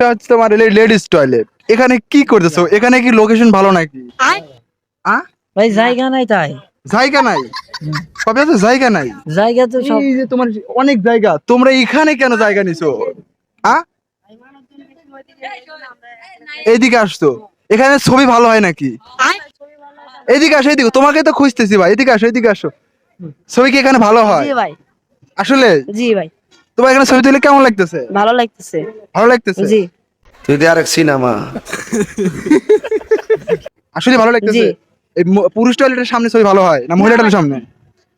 এটা হচ্ছে তোমার লেডিস টয়লেট এখানে কি করতেছো? এখানে কি লোকেশন ভালো নাকি? ভাই জায়গা নাই তাই। জায়গা নাই? তো জায়গা নাই? জায়গা তো সব এই যে তোমার অনেক জায়গা। তোমরা এখানে কেন জায়গা নিছো? আ? এইদিকে আসতো এখানে ছবি ভালো হয় নাকি? এদিকে আসো এদিকে তোমাকে তো খুঁজতেছি ভাই। এদিকে আসো এদিকে আসো। ছবি কি এখানে ভালো হয়? আসলে? জি ভাই। তোমার এখানে ছবি তুলে কেমন লাগতেছে? ভালো লাগতেছে। ভালো লাগতেছে? জি। তুই তো আরেক সিনেমা। আসলে ভালো লাগতেছে। এই পুরুষ টয়লেটের সামনে ছবি ভালো হয় না মহিলা টয়লেটের সামনে?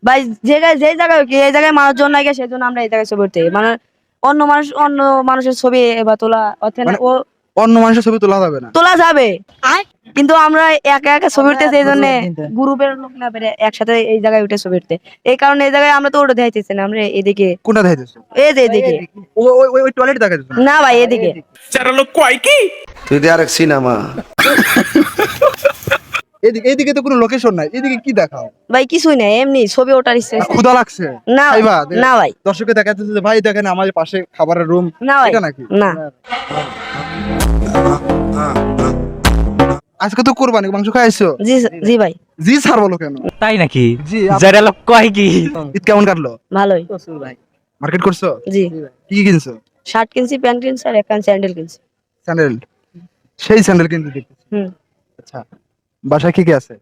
ভাই যে জায়গায় যে জায়গায় কি এই জায়গায় মানুষজন নাই সেই জন্য আমরা এই জায়গায় ছবি উঠতে মানে অন্য মানুষ অন্য মানুষের ছবি এবার তোলা অথে না মানে- ও অন্য মানুষের ছবি তোলা যাবে না। তোলা যাবে। কিন্তু আমরা একা একা ছবি উঠতে এই জন্য গ্রুপের লোক না পেরে একসাথে এই জায়গায় উঠে ছবি উঠতে। এই কারণে এই জায়গায় আমরা তো ওটা দেখাইতেছি না আমরা এদিকে। কোনটা দেখাইতেছো? এই যে এদিকে। ওই ওই- ওই টয়লেট দেখাইতেছো না? ভাই এদিকে। তুই তো আরেক সিনেমা এদিকে এদিকে তো কোনো লোকেশন নাই। এদিকে কি দেখাও? ভাই কিছুই নাই এমনি ছবি ওঠার ইচ্ছে। ক্ষুধা লাগছে? না ভাই? না ভাই। দর্শককে দেখাইতেছে যে ভাই দেখেন আমাদের পাশে খাবারের রুম না ভাই এটা নাকি? না। আজকে তো কোরবানি মাংস খাইছো? জি জি ভাই। জি স্যার বলো কেন? তাই নাকি? জি যারা লোক কয় কি? ঈদ কেমন কাটলো? ভালোই। ভাই। মার্কেট করছ? জি। কি কি কিনছো? শার্ট কিনছি প্যান্ট কিনছি আর একটা স্যান্ডেল কিনছি। স্যান্ডেল? সেই স্যান্ডেল কিনতে দেখতেছি। হুম। আচ্ছা বাসায় কি কি আছে?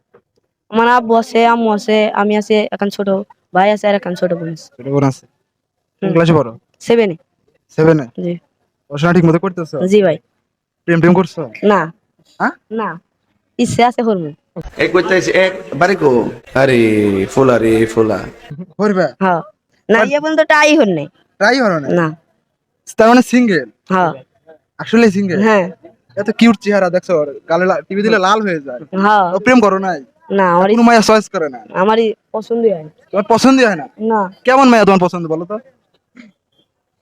আমার আব্বু আছে আম্মু আছে আমি আছে এখন ছোট ভাই আছে আর এখন ছোট বোন আছে। ছোট বোন আছে। কোন। ক্লাসে পড়ো? সেভেনে সেভেনে জি। পড়াশোনা ঠিক মতো করতেছো? জি ভাই। প্রেম প্রেম করছ? না। হ্যাঁ? না। ইচ্ছে আছে হরমোন এক কইতেছি এক বাড়ি কো আরে ফুলা রে ফুলা করবে হ্যাঁ না ইয়ে পর্যন্ত টাই হন নাই ট্রাই করো না না তার মানে সিঙ্গেল হ্যাঁ আসলে সিঙ্গেল হ্যাঁ এত কিউট চেহারা দেখছ গালে টিভি দিলে লাল হয়ে যায় হ্যাঁ ও প্রেম করো নাই না আমার কোনো মায়া চয়েস করে না আমারই পছন্দই হয় তোমার পছন্দই হয় না না কেমন মায়া তোমার পছন্দ বলো তো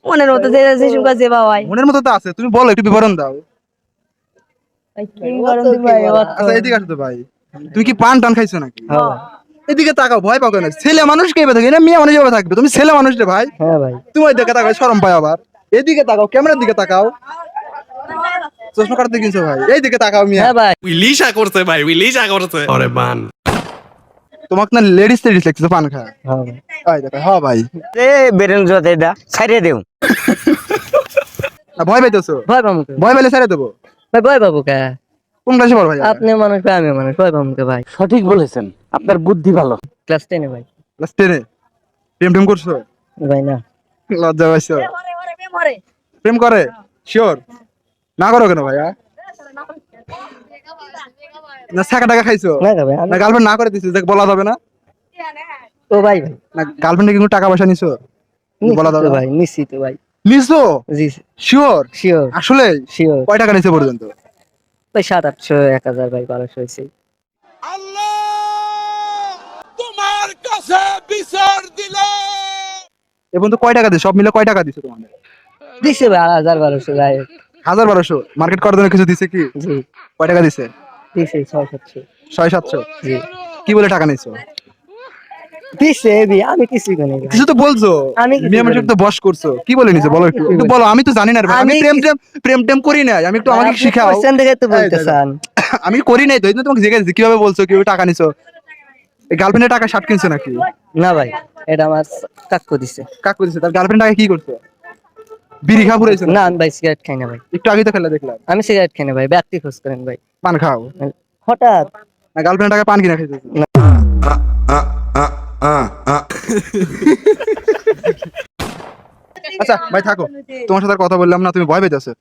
মনের মতো যে যে সুন্দর যে বাবা মনের মতো তো আছে তুমি বলো একটু বিবরণ দাও কি করেন তুমি ভাই অত? আচ্ছা এদিকে আসো তো ভাই। তুমি কি পান টান খাইছো নাকি? হ্যাঁ। এদিকে তাকাও ভয় পাও কেন? ছেলে মানুষ কে থাকে? না মেয়ে মানুষ এভাবে থাকবে। তুমি ছেলে মানুষ রে ভাই। হ্যাঁ ভাই। তুমি দিকে তাকাও শরম পাই আবার। এদিকে তাকাও ক্যামেরার দিকে তাকাও। চশমা কাটতে কিনছো ভাই। এই দিকে তাকাও মিয়া। হ্যাঁ ভাই। উইলিশা করছে ভাই উইলিশা করছে। আরে বান। তোমাকে না লেডিস লেডিস লাগছে পান খা হ্যাঁ ভাই। দেখো হ্যাঁ ভাই। এ বেরেন জতে দা ছাইরে না, ভয় পাইতেছো? ভয় পাবো। ভয় পাইলে ছেড়ে দেবো? ভাই ভয় পাবো কে? কোন ক্লাসে পড়ো ভাই? আপনি মানুষ ভাই আমি মানুষ ভয় পাবো কে ভাই? সঠিক বলেছেন আপনার বুদ্ধি ভালো। ক্লাস টেনে ভাই। ক্লাস টেনে প্রেম টেম করছ? ভাই না। লজ্জা পাইছো? প্রেম করে শিওর না করো কেন ভাইয়া? না ছাকা টাকা খাইছো? না ভাই না গার্লফ্রেন্ড না করে দিছো দেখ বলা যাবে না? ও ভাই ভাই। না গার্লফ্রেন্ডে কিন্তু টাকা পয়সা নিছো? বলা যাবে। ভাই নিশ্চিত ভাই। নিছো জি শিওর শিওর আসলে শিওর কয় টাকা নিছে পর্যন্ত? ভাই সাত আটশো এক হাজার ভাই বারোশো হয়েছে। এ পর্যন্ত কয় টাকা দিছো? সব মিলে কয় টাকা দিছো তোমাদের? দিছে ভাই হাজার বারোশো যাই হোক। হাজার বারোশো? মার্কেট করার জন্য কিছু দিছে কি? জি। কয় টাকা দিছে? দিছে ছয় সাতশো। ছয় সাতশো? জি। কি বলে টাকা নিছো? দিছে আমি না। কিছু তো বলছো? আমি কিছু মেয়ে মানুষ তো বস করছ। কি বলে নিছো বলো একটু। একটু বলো আমি তো জানি না রে ভাই। আমি আমি প্রেম টেম প্রেম টেম করি নাই। আমি একটু আমাকে শিখাও। দেখে তো। চান আমি করি নাই তো এই জন্য তোমাকে জিজ্ঞেস করছি, কীভাবে বলছো কীভাবে টাকা নিছো? গার্লফ্রেন্ডের টাকা শার্ট কিনছো নাকি? না ভাই এটা আমার কাকু দিছে। কাক করেছে তার গার্লফ্রেন্ড টাকা কি করছ? বিড়ি খা পুরাইছো না আমি ভাই সিগারেট খাই না ভাই। একটু আগে তো খেলা দেখলাম। আমি সিগারেট খাই না ভাই ব্যক্তি খোঁজ করেন ভাই। পান খাও। হঠাৎ। না গার্লফ্রেন্ড টাকা পান কিনা খাইতেছো। আচ্ছা ভাই থাকো। তোমার সাথে কথা বললাম না তুমি ভয় পেতেছো